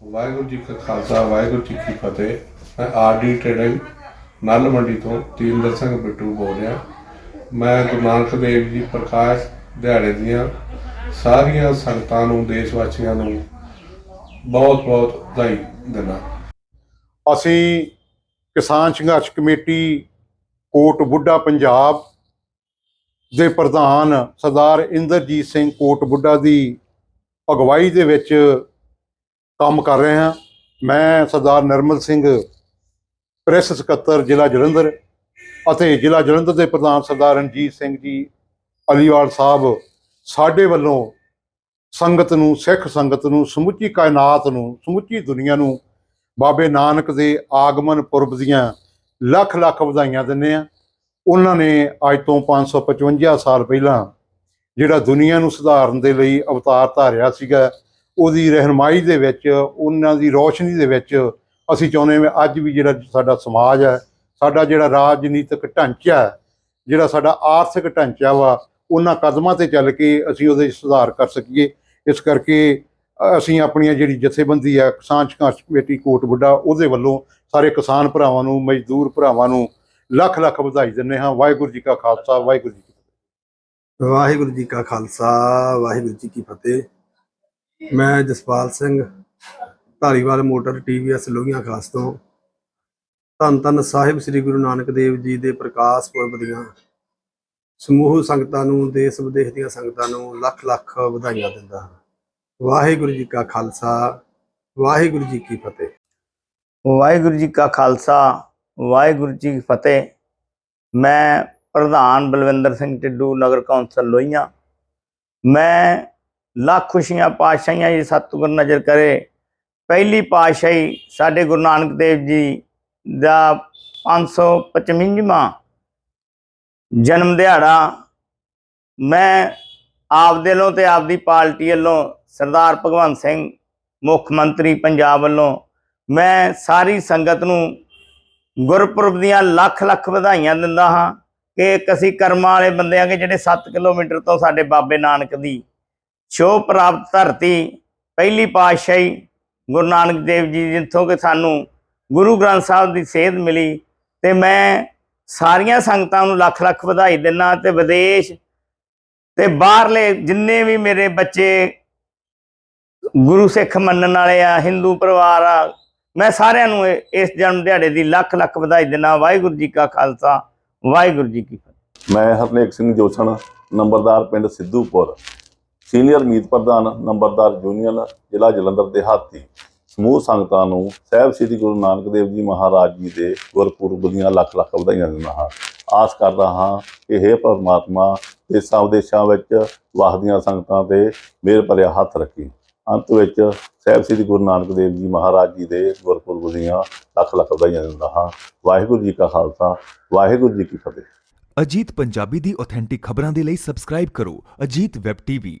ਵਾਹਿਗੁਰੂ ਜੀ ਕਾ ਖਾਲਸਾ, ਵਾਹਿਗੁਰੂ ਜੀ ਕੀ ਫਤਿਹ। ਮੈਂ ਆਰਡੀ ਟ੍ਰੇਡਿੰਗ ਨਲ ਮੰਡੀ ਤੋਂ ਤੀਨਦਰ ਸਿੰਘ ਬਿੱਟੂ ਬੋਲ ਰਿਹਾ। ਮੈਂ ਗੁਰੂ ਨਾਨਕ ਦੇਵ ਜੀ ਪ੍ਰਕਾਸ਼ ਦਿਹਾੜੇ ਦੀਆਂ ਸਾਰੀਆਂ ਸੰਗਤਾਂ ਨੂੰ ਦੇਸ਼ ਵਾਸੀਆਂ ਨੂੰ ਬਹੁਤ ਬਹੁਤ ਵਧਾਈ ਦਿੰਦਾ। ਅਸੀਂ ਕਿਸਾਨ ਸੰਘਰਸ਼ ਕਮੇਟੀ ਕੋਟ ਬੁੱਢਾ ਪੰਜਾਬ ਦੇ ਪ੍ਰਧਾਨ ਸਰਦਾਰ ਇੰਦਰਜੀਤ ਸਿੰਘ ਕੋਟ ਬੁੱਢਾ ਦੀ ਅਗਵਾਈ ਦੇ ਵਿੱਚ ਕੰਮ ਕਰ ਰਹੇ ਹਾਂ। ਮੈਂ ਸਰਦਾਰ ਨਰਮਲ ਸਿੰਘ, ਪ੍ਰੈਸ ਸਕੱਤਰ ਜ਼ਿਲ੍ਹਾ ਜਲੰਧਰ ਅਤੇ ਜ਼ਿਲ੍ਹਾ ਜਲੰਧਰ ਦੇ ਪ੍ਰਧਾਨ ਸਰਦਾਰ ਰਣਜੀਤ ਸਿੰਘ ਜੀ ਅਲੀਵਾਲ ਸਾਹਿਬ, ਸਾਡੇ ਵੱਲੋਂ ਸੰਗਤ ਨੂੰ, ਸਿੱਖ ਸੰਗਤ ਨੂੰ, ਸਮੁੱਚੀ ਕਾਇਨਾਤ ਨੂੰ, ਸਮੁੱਚੀ ਦੁਨੀਆ ਨੂੰ ਬਾਬੇ ਨਾਨਕ ਦੇ ਆਗਮਨ ਪੁਰਬ ਦੀਆਂ ਲੱਖ ਲੱਖ ਵਧਾਈਆਂ ਦਿੰਦੇ ਆ ਉਹਨਾਂ ਨੇ ਅੱਜ ਤੋਂ 555 ਸਾਲ ਪਹਿਲਾਂ ਜਿਹੜਾ ਦੁਨੀਆ ਨੂੰ ਸੁਧਾਰਨ ਦੇ ਲਈ ਅਵਤਾਰ ਧਾਰਿਆ ਸੀਗਾ ਉਹਦੀ ਰਹਿਨਮਾਈ ਦੇ ਵਿੱਚ, ਉਹਨਾਂ ਦੀ ਰੋਸ਼ਨੀ ਦੇ ਵਿੱਚ ਅਸੀਂ ਚਾਹੁੰਦੇ ਹਾਂ ਵੀ ਅੱਜ ਵੀ ਜਿਹੜਾ ਸਾਡਾ ਸਮਾਜ ਹੈ, ਸਾਡਾ ਜਿਹੜਾ ਰਾਜਨੀਤਿਕ ਢਾਂਚਾ ਹੈ, ਜਿਹੜਾ ਸਾਡਾ ਆਰਥਿਕ ਢਾਂਚਾ ਵਾ, ਉਹਨਾਂ ਕਦਮਾਂ ਤੇ ਚੱਲ ਕੇ ਅਸੀਂ ਉਹਦੇ 'ਚ ਸੁਧਾਰ ਕਰ ਸਕੀਏ। ਇਸ ਕਰਕੇ ਅਸੀਂ ਆਪਣੀਆਂ ਜਿਹੜੀ ਜਥੇਬੰਦੀ ਹੈ, ਕਿਸਾਨ ਸੰਘਰਸ਼ ਕਮੇਟੀ, ਕੋਟ ਬੁੱਢਾ, ਉਹਦੇ ਵੱਲੋਂ ਸਾਰੇ ਕਿਸਾਨ ਭਰਾਵਾਂ ਨੂੰ, ਮਜ਼ਦੂਰ ਭਰਾਵਾਂ ਨੂੰ ਲੱਖ ਲੱਖ ਵਧਾਈ ਦਿੰਦੇ ਹਾਂ। ਵਾਹਿਗੁਰੂ ਜੀ ਕਾ ਖਾਲਸਾ, ਵਾਹਿਗੁਰੂ ਜੀ ਕੀ ਫਤਿਹ। ਵਾਹਿਗੁਰੂ ਜੀ ਕਾ ਖਾਲਸਾ, ਵਾਹਿਗੁਰੂ ਜੀ ਕੀ ਫਤਿਹ। ਮੈਂ ਜਸਪਾਲ ਸਿੰਘ ਧਾਰੀਵਾਲ ਮੋਟਰ ਟੀਵੀਐਸ ਲੋਹੀਆਂ ਖਾਸ ਤੋਂ। ਧੰਨ ਧੰਨ ਸਾਹਿਬ ਸ੍ਰੀ ਗੁਰੂ ਨਾਨਕ ਦੇਵ ਜੀ ਦੇ ਪ੍ਰਕਾਸ਼ ਪੁਰਬ ਦੀਆਂ ਸਮੂਹ ਸੰਗਤਾਂ ਨੂੰ, ਦੇਸ਼ ਵਿਦੇਸ਼ ਦੀਆਂ ਸੰਗਤਾਂ ਨੂੰ ਲੱਖ ਲੱਖ ਵਧਾਈਆਂ ਦਿੰਦਾ ਹਾਂ। ਵਾਹਿਗੁਰੂ ਜੀ ਕਾ ਖਾਲਸਾ, ਵਾਹਿਗੁਰੂ ਜੀ ਕੀ ਫਤਿਹ। ਵਾਹਿਗੁਰੂ ਜੀ ਕਾ ਖਾਲਸਾ, ਵਾਹਿਗੁਰੂ ਜੀ ਕੀ ਫਤਿਹ। ਮੈਂ ਪ੍ਰਧਾਨ ਬਲਵਿੰਦਰ ਸਿੰਘ ਟਿੱਡੂ ਨਗਰ ਕੌਂਸਲ ਲੋਹੀਆਂ। ਮੈਂ ਲੱਖ ਖੁਸ਼ੀਆਂ, ਪਾਤਸ਼ਾਹੀਆਂ ਜੀ ਸਤਿਗੁਰ ਨਜ਼ਰ ਕਰੇ। ਪਹਿਲੀ ਪਾਤਸ਼ਾਹੀ ਸਾਡੇ ਗੁਰੂ ਨਾਨਕ ਦੇਵ ਜੀ ਦਾ 555ਵਾਂ ਜਨਮ ਦਿਹਾੜਾ। ਮੈਂ ਆਪ ਦੇ ਵੱਲੋਂ ਤੇ ਆਪਦੀ ਪਾਰਟੀ ਵੱਲੋਂ ਸਰਦਾਰ ਭਗਵੰਤ ਸਿੰਘ, ਮੁੱਖ ਮੰਤਰੀ ਪੰਜਾਬ ਵੱਲੋਂ ਮੈਂ ਸਾਰੀ ਸੰਗਤ ਨੂੰ ਗੁਰਪੁਰਬ ਦੀਆਂ ਲੱਖ ਲੱਖ ਵਧਾਈਆਂ ਦਿੰਦਾ ਹਾਂ ਕਿ ਇੱਕ ਅਸੀਂ ਕਰਮਾਂ ਵਾਲੇ ਬੰਦੇ ਆਂਗੇ ਜਿਹੜੇ 7 ਕਿਲੋਮੀਟਰ ਤੋਂ ਸਾਡੇ ਬਾਬੇ ਨਾਨਕ ਦੀ ਸ਼ੋਅ ਪ੍ਰਾਪਤ ਧਰਤੀ, ਪਹਿਲੀ ਪਾਤਸ਼ਾਹੀ ਗੁਰੂ ਨਾਨਕ ਦੇਵ ਜੀ ਜਿੱਥੋਂ ਕਿ ਸਾਨੂੰ ਗੁਰੂ ਗ੍ਰੰਥ ਸਾਹਿਬ ਦੀ ਸੇਧ ਮਿਲੀ ਤੇ ਮੈਂ ਸਾਰੀਆਂ ਸੰਗਤਾਂ ਨੂੰ ਲੱਖ ਲੱਖ ਵਧਾਈ ਦਿੰਦਾ ਤੇ ਵਿਦੇਸ਼ ਤੇ ਬਾਹਰਲੇ ਜਿੰਨੇ ਵੀ ਮੇਰੇ ਬੱਚੇ ਗੁਰੂ ਸਿੱਖ ਮੰਨਣ ਵਾਲੇ ਆ, ਹਿੰਦੂ ਪਰਿਵਾਰ ਆ, ਮੈਂ ਸਾਰਿਆਂ ਨੂੰ ਇਸ ਜਨਮ ਦਿਹਾੜੇ ਦੀ ਲੱਖ ਲੱਖ ਵਧਾਈ ਦਿੰਦਾ। ਵਾਹਿਗੁਰੂ ਜੀ ਕਾ ਖਾਲਸਾ, ਵਾਹਿਗੁਰੂ ਜੀ ਕੀ ਫਤਿਹ। ਮੈਂ ਹਰਨੇਕ ਸਿੰਘ ਜੋਸਣ, ਨੰਬਰਦਾਰ ਪਿੰਡ ਸਿੱਧੂਪੁਰ। ਸੀਨੀਅਰ ਮੀਤ ਪ੍ਰਧਾਨ, ਨੰਬਰਦਾਰ ਯੂਨੀਅਨ ਜ਼ਿਲ੍ਹਾ ਜਲੰਧਰ ਦੇਹਾਤੀ ਸਮੂਹ ਸੰਗਤਾਂ ਨੂੰ ਸਾਹਿਬ ਸ੍ਰੀ ਗੁਰੂ ਨਾਨਕ ਦੇਵ ਜੀ ਮਹਾਰਾਜ ਜੀ ਦੇ ਗੁਰਪੁਰਬ ਦੀਆਂ ਲੱਖ ਲੱਖ ਵਧਾਈਆਂ ਦਿੰਦਾ ਹਾਂ। ਆਸ ਕਰਦਾ ਹਾਂ ਕਿ हे ਪਰਮਾਤਮਾ, ਦੇਸਾਂ ਵਿਦੇਸ਼ਾਂ ਵਿੱਚ ਵਸਦੀਆਂ ਸੰਗਤਾਂ ਤੇ ਮਿਹਰ ਭਰਿਆ ਹੱਥ ਰੱਖੀ। ਅੰਤ ਵਿੱਚ ਸਾਹਿਬ ਸ੍ਰੀ ਗੁਰੂ ਨਾਨਕ ਦੇਵ ਜੀ ਮਹਾਰਾਜ ਜੀ ਦੇ ਗੁਰਪੁਰਬ ਦੀਆਂ ਲੱਖ ਲੱਖ ਵਧਾਈਆਂ ਦਿੰਦਾ ਹਾਂ। ਵਾਹਿਗੁਰੂ ਜੀ ਕਾ ਖਾਲਸਾ, ਵਾਹਿਗੁਰੂ ਜੀ ਕੀ ਫਤਿਹ। ਅਜੀਤ ਪੰਜਾਬੀ ਦੀ ਆਥੈਂਟਿਕ ਖਬਰਾਂ ਦੇ ਲਈ ਸਬਸਕ੍ਰਾਈਬ ਕਰੋ ਅਜੀਤ ਵੈਬ ਟੀਵੀ